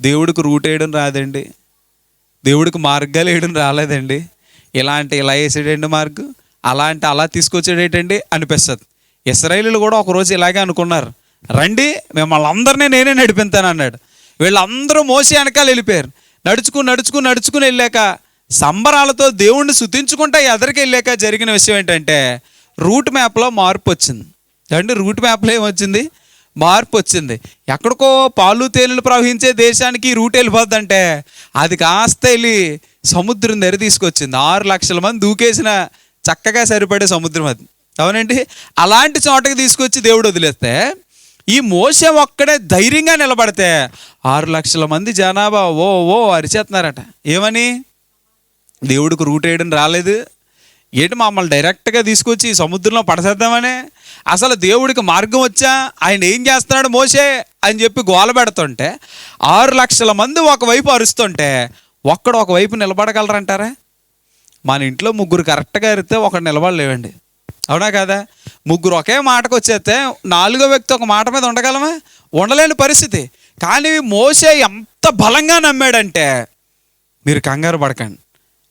దేవుడికి రూట్ వేయడం రాదండి. దేవుడికి మార్గాలు వేయడం రాలేదండి. ఇలాంటి ఇలా వేసాడండి మార్గం అలాంటి అలా తీసుకొచ్చాడేటండి అనిపిస్తుంది. ఇస్రాయేలీలు కూడా ఒకరోజు ఇలాగే అనుకున్నారు. రండి మిమ్మల్ని అందరినీ నేనే నడిపిస్తాను అన్నాడు. వీళ్ళందరూ మోసి వెనకాల వెళ్ళిపోయారు. నడుచుకుని నడుచుకుని నడుచుకుని వెళ్ళాక సంబరాలతో దేవుణ్ణి శుతించుకుంటా ఎదరికి వెళ్ళాక జరిగిన విషయం ఏంటంటే రూట్ మ్యాప్లో మార్పు వచ్చింది. అంటే రూట్ మ్యాప్లో ఏమొచ్చింది? మార్పు వచ్చింది. ఎక్కడికో పాలు తేనెలు ప్రవహించే దేశానికి రూట్ వెళ్ళిపోద్దంటే అది కాస్త వెళ్ళి సముద్రం దగ్గర తీసుకొచ్చింది. ఆరు లక్షల మంది దూకేసిన చక్కగా సరిపడే సముద్రం అది. అవునండి? అలాంటి చోటకి తీసుకొచ్చి దేవుడు వదిలేస్తే ఈ మోస ఒక్కడే ధైర్యంగా నిలబడితే ఆరు లక్షల మంది జనాభా ఓ ఓ అరిచేస్తున్నారట. ఏమని? దేవుడికి రూట్ వేయడం రాలేదు. ఏంటి మమ్మల్ని డైరెక్ట్గా తీసుకొచ్చి సముద్రంలో పడసేద్దామని? అసలు దేవుడికి మార్గం వచ్చా? ఆయన ఏం చేస్తున్నాడు మోసే అని చెప్పి గోల పెడుతుంటే ఆరు లక్షల మంది ఒకవైపు అరుస్తుంటే ఒక్కడు ఒకవైపు నిలబడగలరంటారా? మన ఇంట్లో ముగ్గురు కరెక్ట్గా అరిస్తే ఒకడు నిలబడలేవండి. అవునా కదా? ముగ్గురు ఒకే మాటకు వచ్చేస్తే నాలుగో వ్యక్తి ఒక మాట మీద ఉండగలమా? ఉండలేని పరిస్థితి. కానీ మోసే ఎంత బలంగా నమ్మాడంటే మీరు కంగారు పడకండి.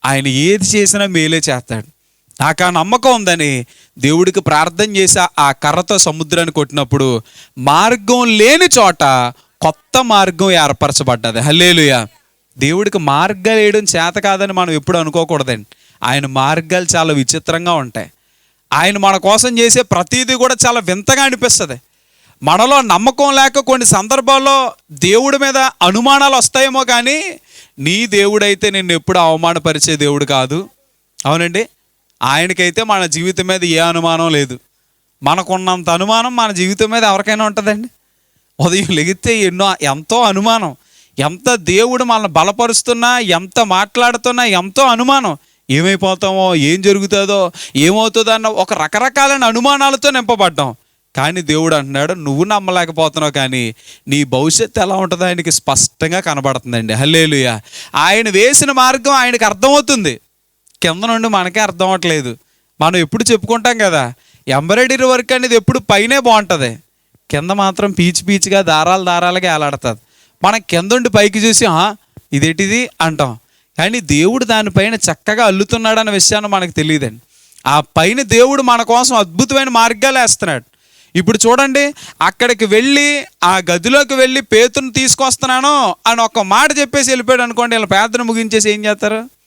ఆయన ఏది చేసినా మేలే చేస్తాడు. నాకు ఆ నమ్మకం ఉందని దేవుడికి ప్రార్థన చేసి ఆ కర్రతో సముద్రాన్ని కొట్టినప్పుడు మార్గం లేని చోట కొత్త మార్గం ఏర్పరచబడ్డది. హల్లేలుయ. దేవుడికి మార్గాలు వేయడం చేత కాదని మనం ఎప్పుడు అనుకోకూడదండి. ఆయన మార్గాలు చాలా విచిత్రంగా ఉంటాయి. ఆయన మన కోసం చేసే ప్రతిదీ కూడా చాలా వింతగా అనిపిస్తుంది. మనలో నమ్మకం లేక కొన్ని సందర్భాల్లో దేవుడి మీద అనుమానాలు వస్తాయేమో కానీ నీ దేవుడైతే నిన్ను ఎప్పుడు అవమానపరిచే దేవుడు కాదు. అవునండి? ఆయనకైతే మన జీవితం మీద ఏ అనుమానం లేదు. మనకున్నంత అనుమానం మన జీవితం మీద ఎవరికైనా ఉంటుందండి. ఉదయం లెగితే ఎన్నో ఎంతో అనుమానం. ఎంత దేవుడు మనల్ని బలపరుస్తున్నా ఎంత మాట్లాడుతున్నా ఎంతో అనుమానం. ఏమైపోతామో ఏం జరుగుతుందో ఏమవుతుందో అన్న ఒక రకరకాలైన అనుమానాలతో నింపబడ్డాం. కానీ దేవుడు అంటున్నాడు నువ్వు నమ్మలేకపోతున్నావు కానీ నీ భవిష్యత్తు ఎలా ఉంటుందో ఆయనకి స్పష్టంగా కనబడుతుందండి. హల్లేలుయ. ఆయన వేసిన మార్గం ఆయనకి అర్థమవుతుంది. కింద నుండి మనకే అర్థం అవ్వట్లేదు. మనం ఎప్పుడు చెప్పుకుంటాం కదా ఎంబ్రాయిడరీ వర్క్ అనేది ఎప్పుడు పైనే బాగుంటుంది. కింద మాత్రం పీచు పీచుగా దారాలు దారాలుగా ఏలాడుతుంది. మనం కింద ఉండి పైకి చూసి ఇదేటిది? అంటాం. కానీ దేవుడు దానిపైన చక్కగా అల్లుతున్నాడు అనే విషయాన్ని మనకు తెలియదండి. ఆ పైన దేవుడు మన కోసం అద్భుతమైన మార్గాలు వేస్తున్నాడు. ఇప్పుడు చూడండి అక్కడికి వెళ్ళి ఆ గదిలోకి వెళ్ళి పేతుని తీసుకొస్తున్నాను అని ఒక మాట చెప్పేసి వెళ్ళిపోయాడు అనుకోండి వీళ్ళ పేదను ముగించేసి ఏం చేస్తారు?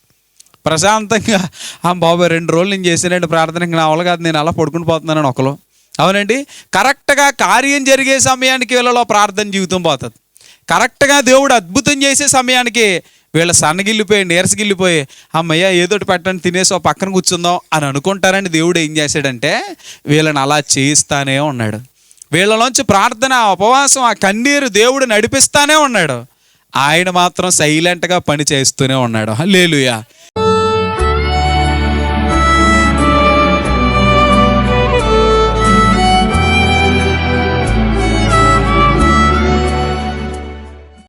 ప్రశాంతంగా ఆ బాబు రెండు రోజులు నేను చేసానండి ప్రార్థన? ఇంకా నా వల్ల కాదు నేను అలా పడుకుని పోతున్నానని ఒకరు అవునండి? కరెక్ట్గా కార్యం జరిగే సమయానికి వీళ్ళలో ప్రార్థన జీవితం పోతుంది. కరెక్ట్గా దేవుడు అద్భుతం చేసే సమయానికి వీళ్ళ సన్నగిల్లిపోయి నీరసగిల్లిపోయి అమ్మయ్య ఏదోటి పెట్టండి తినేసి పక్కన కూర్చుందాం అని అనుకుంటారని దేవుడు ఏం చేశాడంటే వీళ్ళని అలా చేయిస్తానే ఉన్నాడు. వీళ్ళలోంచి ప్రార్థన ఆ ఉపవాసం ఆ కన్నీరు దేవుడు నడిపిస్తానే ఉన్నాడు. ఆయన మాత్రం సైలెంట్గా పని చేస్తూనే ఉన్నాడు. లేలుయా